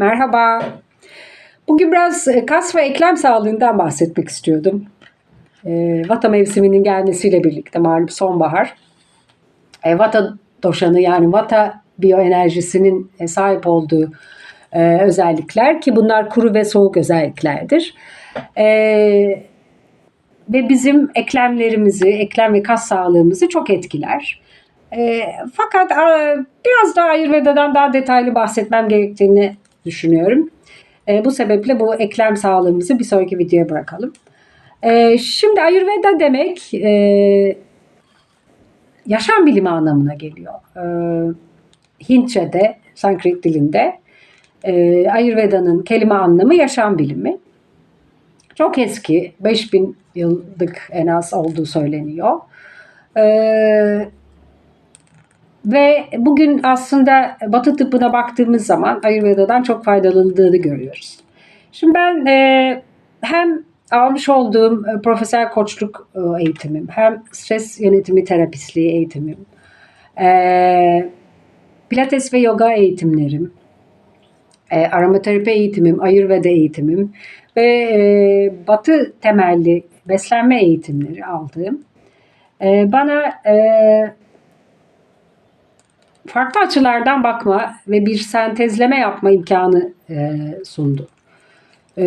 Merhaba. Bugün biraz e, kas ve eklem sağlığından bahsetmek istiyordum. E, vata mevsiminin gelmesiyle birlikte malum sonbahar. E, vata doşanı yani vata biyoenerjisinin e, sahip olduğu e, özellikler ki bunlar kuru ve soğuk özelliklerdir. E, ve bizim eklemlerimizi, eklem ve kas sağlığımızı çok etkiler. E, fakat e, biraz daha Ayurveda'dan daha detaylı bahsetmem gerektiğini düşünüyorum. E, bu sebeple bu eklem sağlığımızı bir sonraki videoya bırakalım. E, şimdi Ayurveda demek e, yaşam bilimi anlamına geliyor. E, Hintçe'de, Sanskrit dilinde e, Ayurveda'nın kelime anlamı yaşam bilimi. Çok eski, 5000 yıllık en az olduğu söyleniyor. Ee, ve bugün aslında Batı tıbbına baktığımız zaman Ayurveda'dan çok faydalandığını görüyoruz. Şimdi ben e, hem almış olduğum e, profesyonel koçluk e, eğitimim, hem stres yönetimi terapistliği eğitimim, e, pilates ve yoga eğitimlerim, e, aromaterapi eğitimim, ayurveda eğitimim ve e, batı temelli beslenme eğitimleri aldığım e, bana e, farklı açılardan bakma ve bir sentezleme yapma imkanı e, sundu. E,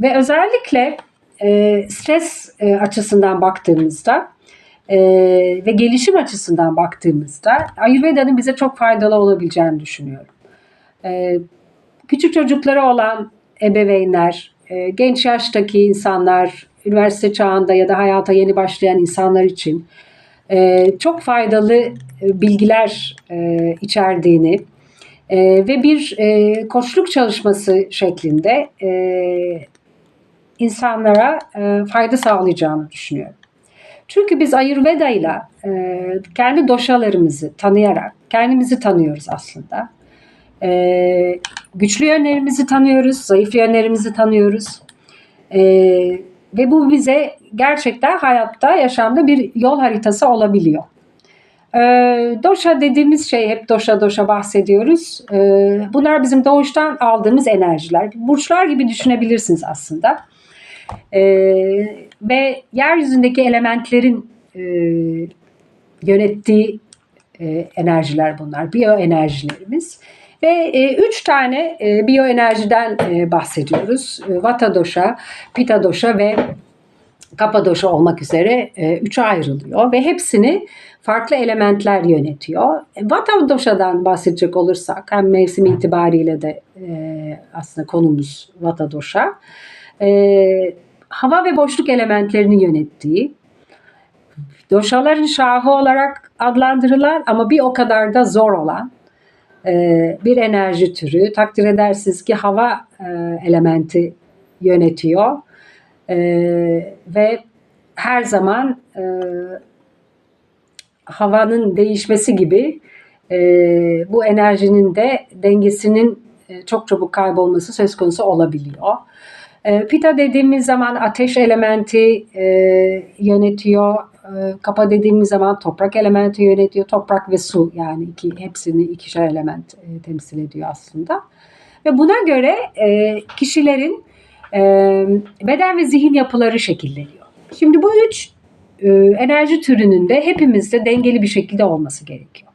ve özellikle e, stres e, açısından baktığımızda e, ve gelişim açısından baktığımızda Ayurveda'nın bize çok faydalı olabileceğini düşünüyorum. E, küçük çocukları olan ebeveynler, e, genç yaştaki insanlar, üniversite çağında ya da hayata yeni başlayan insanlar için çok faydalı e, bilgiler e, içerdiğini e, ve bir koçluk çalışması şeklinde insanlara fayda sağlayacağını düşünüyorum. Çünkü biz Ayurveda ile kendi doşalarımızı tanıyarak kendimizi tanıyoruz aslında. E, güçlü yönlerimizi tanıyoruz, zayıf yönlerimizi tanıyoruz. E, ve bu bize gerçekten hayatta, yaşamda bir yol haritası olabiliyor. E, doşa dediğimiz şey hep doşa doşa bahsediyoruz. E, bunlar bizim doğuştan aldığımız enerjiler. Burçlar gibi düşünebilirsiniz aslında. E, ve yeryüzündeki elementlerin e, yönettiği e, enerjiler bunlar. Biyoenerjilerimiz. Ve e, üç tane e, biyoenerjiden e, bahsediyoruz. E, Vata dosha, Pitta dosha ve Kapha dosha olmak üzere e, üçe ayrılıyor. Ve hepsini farklı elementler yönetiyor. E, Vata dosha'dan bahsedecek olursak hem mevsim itibariyle de e, aslında konumuz Vata dosha. E, hava ve boşluk elementlerini yönettiği, doşaların şahı olarak adlandırılan ama bir o kadar da zor olan e, bir enerji türü. Takdir edersiniz ki hava e, elementi yönetiyor e, ve her zaman havanın değişmesi gibi bu enerjinin de dengesinin çok çabuk kaybolması söz konusu olabiliyor. Pita dediğimiz zaman ateş elementi yönetiyor e, kapa dediğimiz zaman toprak elementi yönetiyor. Toprak ve su yani iki, hepsini ikişer element e, temsil ediyor aslında. Ve buna göre e, kişilerin e, beden ve zihin yapıları şekilleniyor. Şimdi bu üç e, enerji türünün de hepimizde dengeli bir şekilde olması gerekiyor.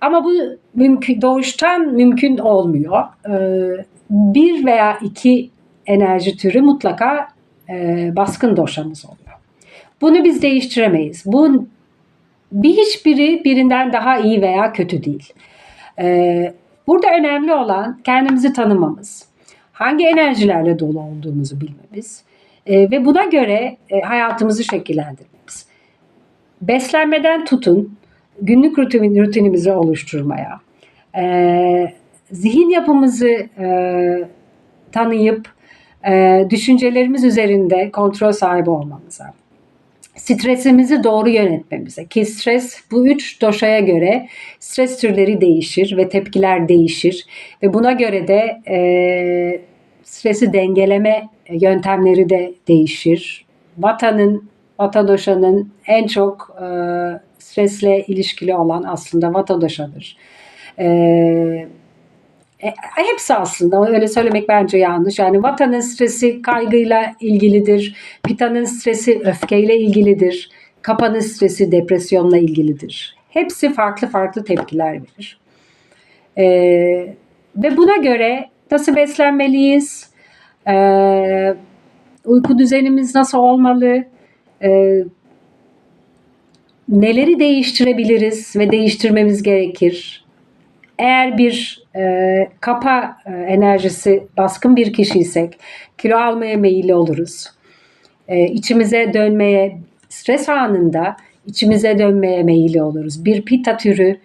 Ama bu mümkün, doğuştan mümkün olmuyor. E, bir veya iki enerji türü mutlaka e, baskın doşamız oluyor. Bunu biz değiştiremeyiz. Bu bir hiçbiri birinden daha iyi veya kötü değil. Ee, burada önemli olan kendimizi tanımamız, hangi enerjilerle dolu olduğumuzu bilmemiz e, ve buna göre e, hayatımızı şekillendirmemiz. Beslenmeden tutun, günlük rutin, rutinimizi oluşturmaya, e, zihin yapımızı e, tanıyıp e, düşüncelerimiz üzerinde kontrol sahibi olmamıza, stresimizi doğru yönetmemize ki stres bu üç doşaya göre stres türleri değişir ve tepkiler değişir ve buna göre de e, stresi dengeleme yöntemleri de değişir. Vata'nın, Vata doşanın en çok e, stresle ilişkili olan aslında Vata doşadır. E, E, hepsi aslında öyle söylemek bence yanlış. Yani vatanın stresi kaygıyla ilgilidir. Pita'nın stresi öfkeyle ilgilidir. Kapanın stresi depresyonla ilgilidir. Hepsi farklı farklı tepkiler verir. E, ve buna göre nasıl beslenmeliyiz? E, uyku düzenimiz nasıl olmalı? E, neleri değiştirebiliriz ve değiştirmemiz gerekir? Eğer bir e, kapa e, enerjisi baskın bir kişiysek kilo almaya meyilli oluruz. E, içimize dönmeye, stres anında içimize dönmeye meyilli oluruz. Bir pita türü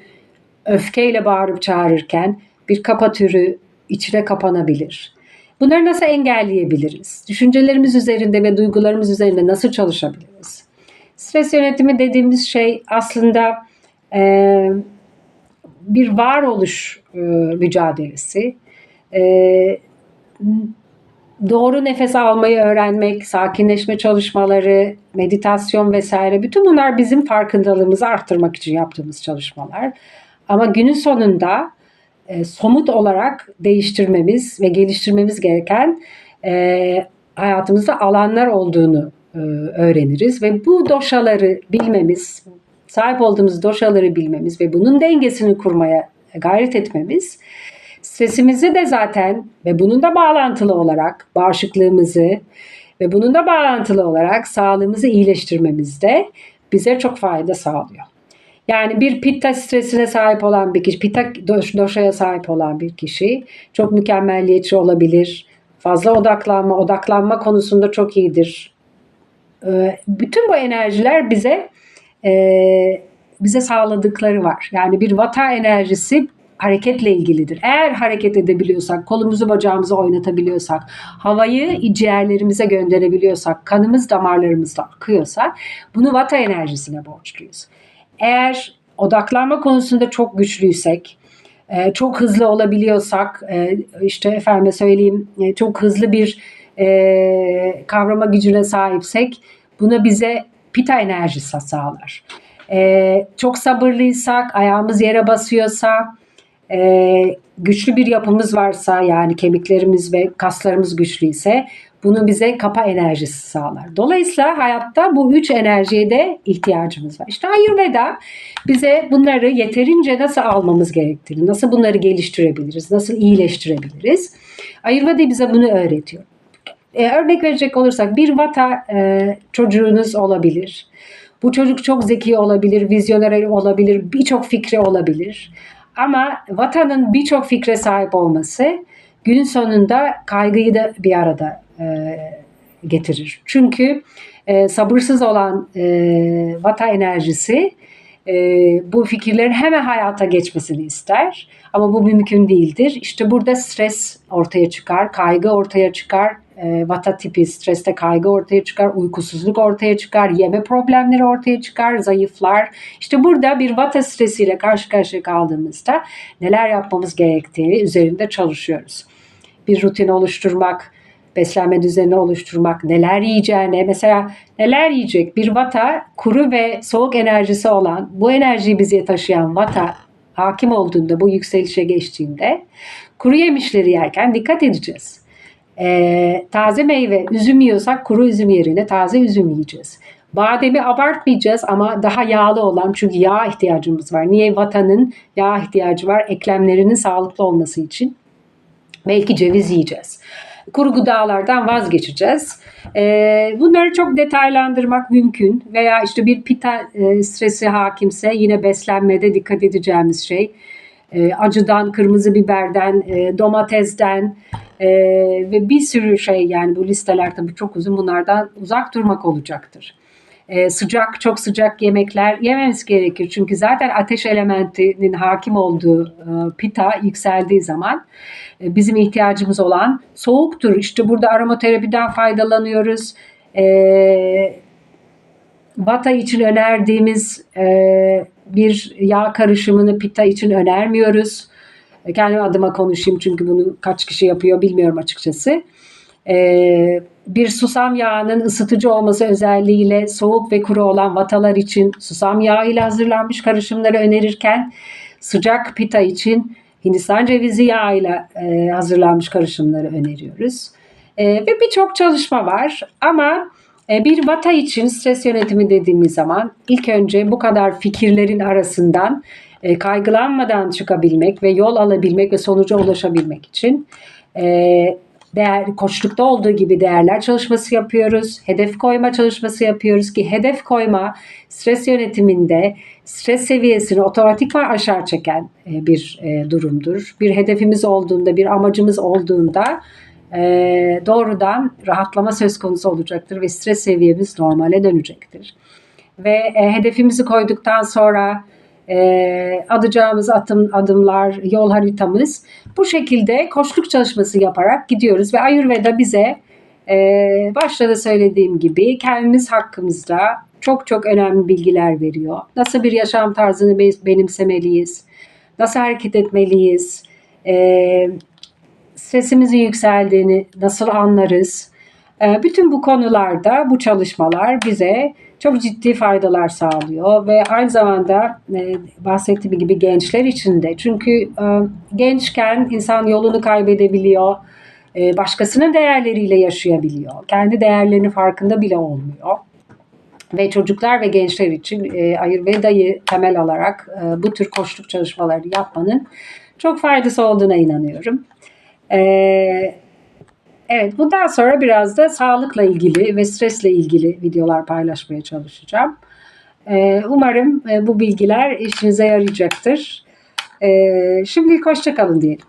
öfkeyle bağırıp çağırırken bir kapa türü içine kapanabilir. Bunları nasıl engelleyebiliriz? Düşüncelerimiz üzerinde ve duygularımız üzerinde nasıl çalışabiliriz? Stres yönetimi dediğimiz şey aslında e, bir varoluş e, mücadelesi. E, doğru nefes almayı öğrenmek, sakinleşme çalışmaları, meditasyon vesaire bütün bunlar bizim farkındalığımızı arttırmak için yaptığımız çalışmalar. Ama günün sonunda e, somut olarak değiştirmemiz ve geliştirmemiz gereken e, hayatımızda alanlar olduğunu e, öğreniriz ve bu doşaları bilmemiz, sahip olduğumuz doşaları bilmemiz ve bunun dengesini kurmaya gayret etmemiz stresimizi de zaten ve bunun da bağlantılı olarak bağışıklığımızı ve bunun da bağlantılı olarak sağlığımızı iyileştirmemizde bize çok fayda sağlıyor. Yani bir pitta stresine sahip olan bir kişi, pitta doşaya sahip olan bir kişi çok mükemmelliyetçi olabilir. Fazla odaklanma, odaklanma konusunda çok iyidir. Ee, bütün bu enerjiler bize bize sağladıkları var. Yani bir vata enerjisi hareketle ilgilidir. Eğer hareket edebiliyorsak, kolumuzu bacağımızı oynatabiliyorsak, havayı ciğerlerimize gönderebiliyorsak, kanımız damarlarımızda akıyorsa bunu vata enerjisine borçluyuz. Eğer odaklanma konusunda çok güçlüysek, e, çok hızlı olabiliyorsak, e, işte efendime söyleyeyim e, çok hızlı bir kavrama gücüne sahipsek buna bize pita enerjisi sağlar. Çok sabırlıysak, ayağımız yere basıyorsa, güçlü bir yapımız varsa yani kemiklerimiz ve kaslarımız güçlüyse bunu bize kapa enerjisi sağlar. Dolayısıyla hayatta bu üç enerjiye de ihtiyacımız var. İşte Ayurveda bize bunları yeterince nasıl almamız gerektiğini, nasıl bunları geliştirebiliriz, nasıl iyileştirebiliriz. Ayurveda bize bunu öğretiyor. E, örnek verecek olursak bir vata e, çocuğunuz olabilir. Bu çocuk çok zeki olabilir, vizyoner olabilir, birçok fikri olabilir. Ama vatanın birçok fikre sahip olması günün sonunda kaygıyı da bir arada e, getirir. Çünkü e, sabırsız olan e, vata enerjisi e, bu fikirlerin hemen hayata geçmesini ister. Ama bu mümkün değildir. İşte burada stres ortaya çıkar, kaygı ortaya çıkar, e, vata tipi streste kaygı ortaya çıkar, uykusuzluk ortaya çıkar, yeme problemleri ortaya çıkar, zayıflar. İşte burada bir vata stresiyle karşı karşıya kaldığımızda neler yapmamız gerektiği üzerinde çalışıyoruz. Bir rutin oluşturmak, beslenme düzeni oluşturmak, neler yiyeceğine, mesela neler yiyecek bir vata kuru ve soğuk enerjisi olan bu enerjiyi bize taşıyan vata hakim olduğunda bu yükselişe geçtiğinde kuru yemişleri yerken dikkat edeceğiz. Ee, taze meyve, üzüm yiyorsak kuru üzüm yerine taze üzüm yiyeceğiz. Bademi abartmayacağız ama daha yağlı olan çünkü yağ ihtiyacımız var. Niye? Vatanın yağ ihtiyacı var eklemlerinin sağlıklı olması için. Belki ceviz yiyeceğiz kuru gıdalardan vazgeçeceğiz. Ee, bunları çok detaylandırmak mümkün veya işte bir pita e, stresi hakimse yine beslenmede dikkat edeceğimiz şey e, acıdan, kırmızı biberden, e, domatesden ve bir sürü şey yani bu listeler tabii çok uzun bunlardan uzak durmak olacaktır e, sıcak çok sıcak yemekler yememiz gerekir. Çünkü zaten ateş elementinin hakim olduğu e, pita yükseldiği zaman e, bizim ihtiyacımız olan soğuktur. İşte burada aromaterapiden faydalanıyoruz. E, Vata için önerdiğimiz e, bir yağ karışımını pita için önermiyoruz. E, kendi adıma konuşayım çünkü bunu kaç kişi yapıyor bilmiyorum açıkçası. Ee, bir susam yağının ısıtıcı olması özelliğiyle soğuk ve kuru olan vatalar için susam yağı ile hazırlanmış karışımları önerirken sıcak pita için Hindistan cevizi yağıyla e, hazırlanmış karışımları öneriyoruz. E, ve birçok çalışma var ama e, bir vata için stres yönetimi dediğimiz zaman ilk önce bu kadar fikirlerin arasından e, kaygılanmadan çıkabilmek ve yol alabilmek ve sonuca ulaşabilmek için değer koçlukta olduğu gibi değerler çalışması yapıyoruz. Hedef koyma çalışması yapıyoruz ki hedef koyma stres yönetiminde stres seviyesini otomatikman aşağı çeken e, bir e, durumdur. Bir hedefimiz olduğunda, bir amacımız olduğunda e, doğrudan rahatlama söz konusu olacaktır ve stres seviyemiz normale dönecektir. Ve hedefimizi koyduktan sonra e, atacağımız adım, adımlar, yol haritamız bu şekilde koçluk çalışması yaparak gidiyoruz ve Ayurveda bize e, başta da söylediğim gibi kendimiz hakkımızda çok çok önemli bilgiler veriyor. Nasıl bir yaşam tarzını benimsemeliyiz, nasıl hareket etmeliyiz, e, stresimizin yükseldiğini nasıl anlarız, e, bütün bu konularda bu çalışmalar bize çok ciddi faydalar sağlıyor ve aynı zamanda e, bahsettiğim gibi gençler için de çünkü e, gençken insan yolunu kaybedebiliyor, e, başkasının değerleriyle yaşayabiliyor, kendi değerlerinin farkında bile olmuyor. Ve çocuklar ve gençler için e, Ayurveda'yı temel alarak e, bu tür koçluk çalışmaları yapmanın çok faydası olduğuna inanıyorum. Evet. Evet, bundan sonra biraz da sağlıkla ilgili ve stresle ilgili videolar paylaşmaya çalışacağım. Ee, umarım e, bu bilgiler işinize yarayacaktır. Ee, şimdilik hoşçakalın diyelim.